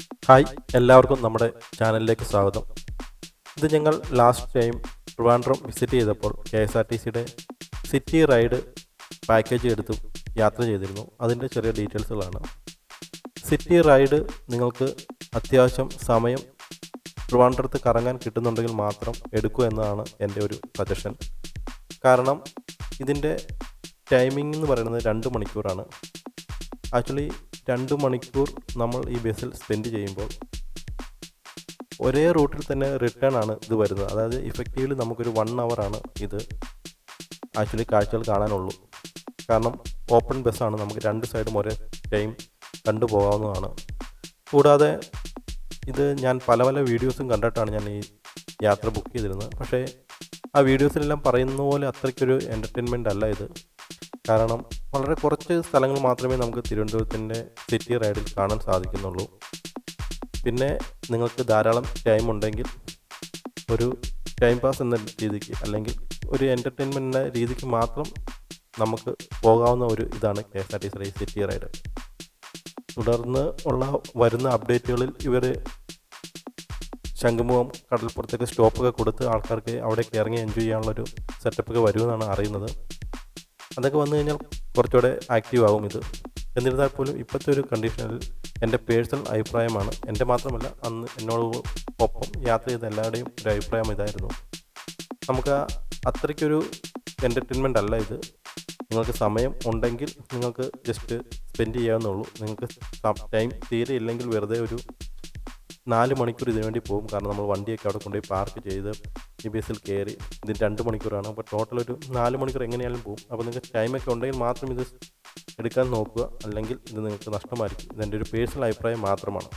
Hi എല്ലാവർക്കും നമ്മുടെ ചാനലിലേക്ക് സ്വാഗതം. ഇത് ഞങ്ങൾ ലാസ്റ്റ് ടൈം ട്രിവാൻഡ്രം വിസിറ്റ് ചെയ്തപ്പോൾ കെ എസ് ആർ ടി സിയുടെ സിറ്റി റൈഡ് പാക്കേജ് എടുത്ത് യാത്ര ചെയ്തിരുന്നു. അതിന്റെ ചെറിയ ഡീറ്റെയിൽസുകളാണ്. സിറ്റി റൈഡ് നിങ്ങൾക്ക് അത്യാവശ്യം സമയം ട്രിവാൻഡ്രത്ത് കറങ്ങാൻ കിട്ടുന്നുണ്ടെങ്കിൽ മാത്രം എടുക്കൂ എന്നതാണ് എന്റെ ഒരു സജഷൻ കാരണം ഇതിന്റെ ടൈമിംഗ് എന്ന് പറയുന്നത് രണ്ട് മണിക്കൂറാണ്. ആക്ച്വലി രണ്ട് മണിക്കൂർ നമ്മൾ ഈ ബസ്സിൽ സ്പെൻഡ് ചെയ്യുമ്പോൾ ഒരേ റൂട്ടിൽ തന്നെ റിട്ടേൺ ആണ് ഇത് വരുന്നത്. അതായത് ഇഫക്റ്റീവ്ലി നമുക്കൊരു വൺ ആണ് ഇത് ആക്ച്വലി കാഴ്ചകൾ കാണാനുള്ളൂ. കാരണം ഓപ്പൺ ബസ്സാണ് നമുക്ക് രണ്ട് സൈഡും ഒരേ ടൈം കണ്ടു പോകാവുന്നതാണ്. കൂടാതെ ഇത് ഞാൻ പല പല വീഡിയോസും കണ്ടിട്ടാണ് ഞാൻ ഈ യാത്ര ബുക്ക് ചെയ്തിരുന്നത്. പക്ഷേ ആ വീഡിയോസിലെല്ലാം പറയുന്ന പോലെ അത്രയ്ക്കൊരു എന്റർടൈൻമെന്റ് അല്ല ഇത്. കാരണം വളരെ കുറച്ച് സ്ഥലങ്ങൾ മാത്രമേ നമുക്ക് തിരുവനന്തപുരത്തിന്റെ സിറ്റി റൈഡിൽ കാണാൻ സാധിക്കുന്നുള്ളൂ. പിന്നെ നിങ്ങൾക്ക് ധാരാളം ടൈം ഉണ്ടെങ്കിൽ ഒരു ടൈം പാസ് എന്ന രീതിക്ക് അല്ലെങ്കിൽ ഒരു എന്റർടൈൻമെന്റിന്റെ രീതിക്ക് മാത്രം നമുക്ക് പോകാവുന്ന ഒരു ഇതാണ് K S R T C city ride. തുടർന്ന് ഉള്ള വരുന്ന അപ്ഡേറ്റുകളിൽ ഇവർ ശംഖുമുഖം കടൽപ്പുറത്തേക്ക് സ്റ്റോപ്പൊക്കെ കൊടുത്ത് ആൾക്കാർക്ക് അവിടേക്ക് ഇറങ്ങി എൻജോയ് ചെയ്യാനുള്ളൊരു സെറ്റപ്പൊക്കെ വരുമെന്നാണ് അറിയുന്നത്. അതൊക്കെ വന്നു കഴിഞ്ഞാൽ കുറച്ചുകൂടെ ആക്റ്റീവ് ആകും ഇത്. എന്നിരുന്നാൽ പോലും ഇപ്പോഴത്തെ ഒരു കണ്ടീഷനിൽ എന്റെ പേഴ്സണൽ അഭിപ്രായമാണ്. എന്റെ മാത്രമല്ല അന്ന് എന്നോട് ഒപ്പം യാത്ര ചെയ്ത എല്ലാവരുടെയും ഒരു അഭിപ്രായം ഇതായിരുന്നു. നമുക്ക് അത്രയ്ക്കൊരു എന്റർടൈൻമെന്റ് അല്ല ഇത്. നിങ്ങൾക്ക് സമയം ഉണ്ടെങ്കിൽ നിങ്ങൾക്ക് ജസ്റ്റ് സ്പെൻഡ് ചെയ്യാവുന്നുള്ളൂ നിങ്ങൾക്ക് ടൈം തീരെ ഇല്ലെങ്കിൽ വെറുതെ ഒരു നാല് മണിക്കൂർ ഇതിനു വേണ്ടി പോകും. കാരണം നമ്മൾ വണ്ടിയൊക്കെ അവിടെ കൊണ്ടുപോയി പാർക്ക് ചെയ്ത് ഈ ബസ്സിൽ കയറി ഇതിന് രണ്ട് മണിക്കൂറാണ്. അപ്പോൾ ടോട്ടൽ ഒരു നാല് മണിക്കൂർ എങ്ങനെയാലും പോകും. അപ്പോൾ നിങ്ങൾക്ക് ടൈമൊക്കെ ഉണ്ടെങ്കിൽ മാത്രം ഇത് എടുക്കാൻ നോക്കുക. അല്ലെങ്കിൽ ഇത് നിങ്ങൾക്ക് നഷ്ടമായിരിക്കും. ഇതെന്റെ ഒരു പേഴ്സണൽ അഭിപ്രായം മാത്രമാണ്.